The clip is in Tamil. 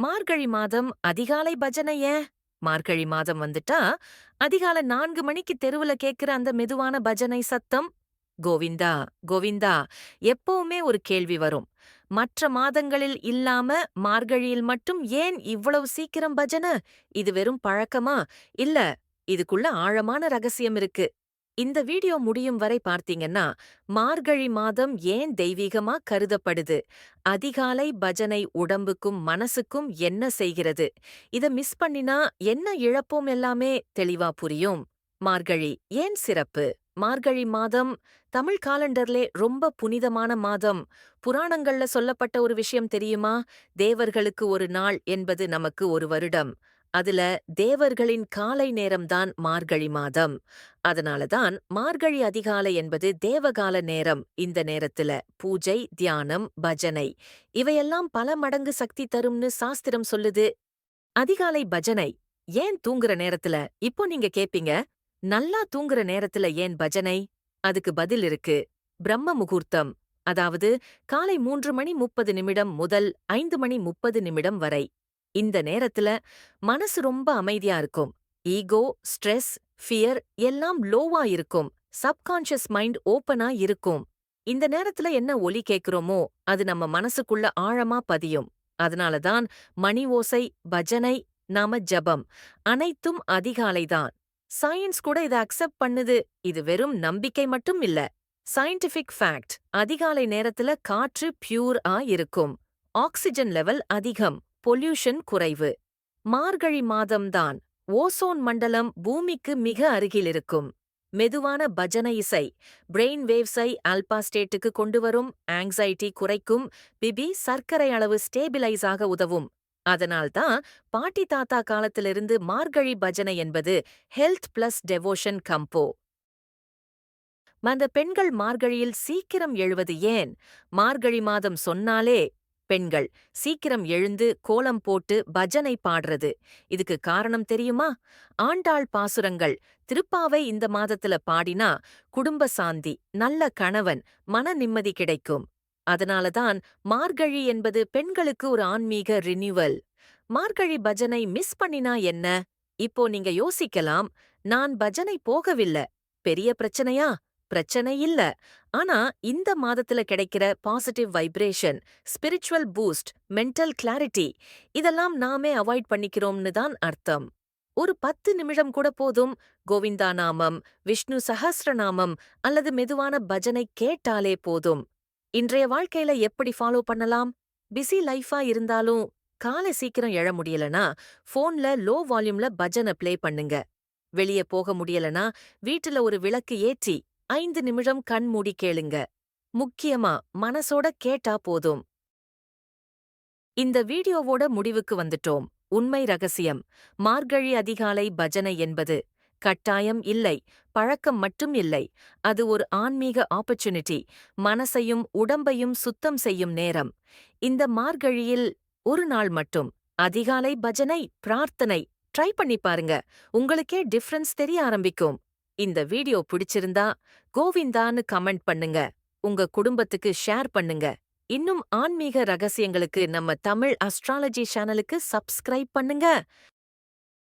மார்கழி மாதம் அதிகாலை பஜனை ஏன்? மார்கழி மாதம் வந்துட்டா அதிகாலை நான்கு மணிக்கு தெருவுல கேக்குற அந்த மெதுவான பஜனை சத்தம்? கோவிந்தா கோவிந்தா எப்பவுமே ஒரு கேள்வி வரும். மற்ற மாதங்களில் இல்லாம மார்கழியில் மட்டும் ஏன் இவ்வளவு சீக்கிரம் பஜனை? இது வெறும் பழக்கமா? இல்ல இதுக்குள்ள ஆழமான ரகசியம் இருக்கு. இந்த வீடியோ முடியும் வரை பார்த்தீங்கன்னா மார்கழி மாதம் ஏன் தெய்வீகமா கருதப்படுது? அதிகாலை பஜனை உடம்புக்கும் மனசுக்கும் என்ன செய்கிறது? இத மிஸ் பண்ணினா என்ன இழப்போம் எல்லாமே தெளிவா புரியும். மார்கழி ஏன் சிறப்பு? மார்கழி மாதம் தமிழ் காலண்டர்லே ரொம்ப புனிதமான மாதம். புராணங்கள்ல சொல்லப்பட்ட ஒரு விஷயம் தெரியுமா? தேவர்களுக்கு ஒரு நாள் என்பது நமக்கு ஒரு வருடம். அதுல தேவர்களின் காலை நேரம்தான் மார்கழி மாதம். அதனாலதான் மார்கழி அதிகாலை என்பது தேவகால நேரம் இந்த நேரத்துல. பூஜை தியானம் பஜனை. இவையெல்லாம் பல மடங்கு சக்தி தரும்னு சாஸ்திரம் சொல்லுது. அதிகாலை பஜனை. ஏன் தூங்குற நேரத்துல? இப்போ நீங்க கேப்பீங்க நல்லா தூங்குற நேரத்துல ஏன் பஜனை? அதுக்கு பதில் இருக்கு. பிரம்ம முகூர்த்தம். அதாவது காலை மூன்று மணி முப்பது நிமிடம் முதல் ஐந்து மணி முப்பது நிமிடம் வரை. இந்த நேரத்துல மனசு ரொம்ப அமைதியா இருக்கும். ஈகோ ஸ்ட்ரெஸ் ஃபியர் எல்லாம் லோவா இருக்கும். சப்கான்ஷியஸ் மைண்ட் ஓப்பனா இருக்கும். இந்த நேரத்துல என்ன ஒலி கேக்குறோமோ அது நம்ம மனசுக்குள்ள ஆழமா பதியும். அதனாலதான் மணி ஓசை பஜனை நாம ஜபம் அனைத்தும் அதிகாலைதான் சயின்ஸ் கூட இதை அக்செப்ட் பண்ணுது. இது வெறும் நம்பிக்கை மட்டும் இல்ல. சயின்டிபிக் ஃபேக்ட் அதிகாலை நேரத்துல காற்று பியூர் ஆ இருக்கும். ஆக்சிஜன் லெவல் அதிகம். பொல்யூஷன் குறைவு. மார்கழி மாதம்தான் ஓசோன் மண்டலம் பூமிக்கு மிக அருகில் இருக்கும். மெதுவான பஜனை இசை பிரெயின் வேவ்ஸை ஆல்பா ஸ்டேட்டுக்கு கொண்டு வரும் ஆங்ஸைட்டி குறைக்கும் பிபி சர்க்கரை அளவு ஸ்டேபிளைஸ் ஆக உதவும். அதனால்தான் பாட்டி தாத்தா காலத்திலிருந்து மார்கழி பஜனை என்பது ஹெல்த் பிளஸ் டெவோஷன் கம்போ. அந்த பெண்கள் மார்கழியில் சீக்கிரம் எழுவது ஏன்? மார்கழி மாதம் சொன்னாலே பெண்கள். சீக்கிரம் எழுந்து கோலம் போட்டு பஜனை பாடுறது. இதுக்கு காரணம் தெரியுமா? ஆண்டாள் பாசுரங்கள். திருப்பாவை இந்த மாதத்துல பாடினா குடும்ப சாந்தி நல்ல கணவன் மன நிம்மதி கிடைக்கும். அதனாலதான் மார்கழி என்பது பெண்களுக்கு ஒரு ஆன்மீக ரினியூவல் மார்கழி பஜனை மிஸ் பண்ணினா என்ன? இப்போ நீங்க யோசிக்கலாம். நான் பஜனை போகவில்லை. பெரிய பிரச்சனையா? பிரச்சனை இல்ல. ஆனா இந்த மாதத்துல கிடைக்கிற positive vibration spiritual boost mental clarity இதெல்லாம் நாமே அவாய்ட் பண்ணிக்கிறோம்னு தான் அர்த்தம். ஒரு பத்து நிமிடம் கூட போதும் கோவிந்தா நாமம் விஷ்ணு சஹஸ்ரநாமம் அல்லது மெதுவான பஜனை கேட்டாலே போதும். இன்றைய வாழ்க்கையில எப்படி ஃபாலோ பண்ணலாம்? பிஸி லைஃபா இருந்தாலும் காலை சீக்கிரம் எழ முடியலனா போன்ல லோ வால்யூம்ல பஜனை ப்ளே பண்ணுங்க. வெளிய போக முடியலனா வீட்டுல ஒரு விளக்கு ஏற்றி ஐந்து நிமிடம் கண் மூடி கேளுங்க. முக்கியமா மனசோட கேட்டா போதும். இந்த வீடியோவோட முடிவுக்கு வந்துட்டோம். உண்மை ரகசியம். மார்கழி அதிகாலை பஜனை என்பது கட்டாயம் இல்லை பழக்கம் மட்டும் இல்லை. அது ஒரு ஆன்மீக ஆப்பர்ச்சுனிட்டி. மனசையும் உடம்பையும் சுத்தம் செய்யும் நேரம். இந்த மார்கழியில் ஒரு நாள் மட்டும். அதிகாலை பஜனை பிரார்த்தனை. ட்ரை பண்ணி பாருங்க. உங்களுக்கே டிஃபரன்ஸ் தெரிய ஆரம்பிக்கும். இந்த வீடியோ பிடிச்சிருந்தா கோவிந்தான்னு கமெண்ட் பண்ணுங்க. உங்க குடும்பத்துக்கு ஷேர் பண்ணுங்க. இன்னும் ஆன்மீக ரகசியங்களுக்கு நம்ம தமிழ் அஸ்ட்ராலஜி சேனலுக்கு சப்ஸ்கிரைப் பண்ணுங்க.